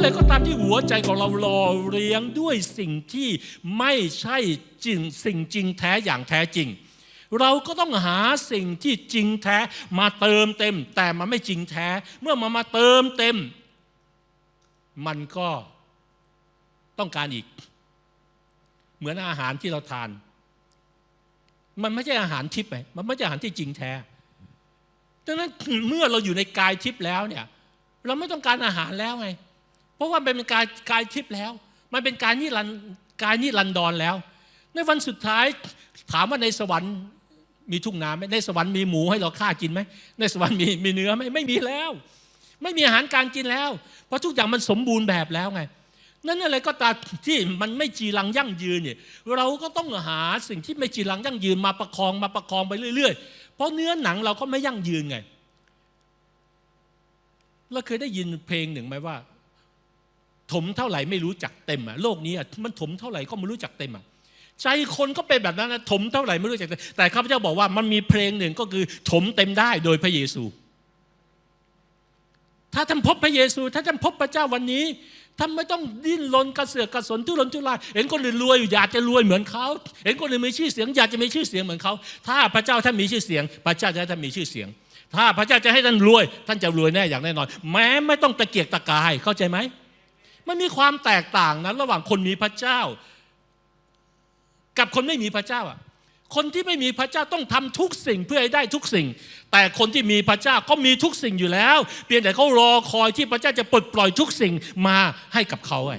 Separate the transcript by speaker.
Speaker 1: อะไรก็ตามที่หัวใจของเราหล่อเลี้ยงด้วยสิ่งที่ไม่ใช่จริงสิ่งจริงแท้อย่างแท้จริง เราก็ต้องหาสิ่งที่จริงแท้มาเติมเต็ม แต่มันไม่จริงแท้ เมื่อมามาเติมเต็ม มันก็ต้องการอีก เหมือนอาหารที่เราทาน มันไม่ใช่อาหารทิพย์ไงมันไม่ใช่อาหารที่จริงแท้ดังนั้นเมื่อเราอยู่ในกายทิพย์แล้วเนี่ย เราไม่ต้องการอาหารแล้วไง เพราะว่ามันเป็นกายกายทิพย์แล้ว มันเป็นกายนิรันกายนิรันดรแล้ว ในวันสุดท้ายถามว่าในสวรรค์มีทุ่งนาไหมในสวรรค์มีหมูให้เราฆ่ากินไหมในสวรรค์มีมีเนื้อไหมไม่มีแล้ว ไม่มีอาหารการกินแล้ว เพราะทุกอย่างมันสมบูรณ์แบบแล้วไงนั่นอะไรก็ตามที่มันไม่จีรังยั่งยืนเนี่ยเราก็ต้องหาสิ่งที่ไม่จีรังยั่งยืนมาประคองมาประคองไปเรื่อย ๆ เพราะเนื้อหนังเราก็ไม่ยั่งยืนไงเราเคยได้ยินเพลงหนึ่งไหมว่า ถมเท่าไหร่ไม่รู้จักเต็มอะโลกนี้อะมันถมเท่าไหร่ก็ไม่รู้จักเต็มอะใจคนก็เป็นแบบนั้นนะถมเท่าไหร่ไม่รู้จักเต็มแต่ข้าพเจ้าบอกว่ามันมีเพลงหนึ่งก็คือถมเต็มได้โดยพระเยซู ถ้าท่านพบพระเยซู ถ้าท่านพบพระเจ้าวันนี้ท่านไม่ต้องดิ้นรนกระเสือกกระสนทุรนทุรายเห็นคนอื่นรวยอยู่อยากจะรวยเหมือนเขาเห็นคนอื่นมีชื่อเสียง อยากจะมีชื่อเสียงเหมือนเขาถ้าพระเจ้าท่านมีชื่อเสียง พระเจ้าจะให้ท่านมีชื่อเสียง ถ้าพระเจ้าจะให้ท่านรวย ท่านจะรวยแน่อย่างแน่นอน แม้ไม่ต้องตะเกียกตะกายเข้าใจไหม มันมีความแตกต่างนะระหว่างคนมีพระเจ้า กับคนไม่มีพระเจ้าอะคนที่ไม่มีพระเจ้าต้องทำทุกสิ่งเพื่อให้ได้ทุกสิ่ง แต่คนที่มีพระเจ้าก็มีทุกสิ่งอยู่แล้ว เพียงแต่เขารอคอยที่พระเจ้าจะปลดปล่อยทุกสิ่งมาให้กับเขาไง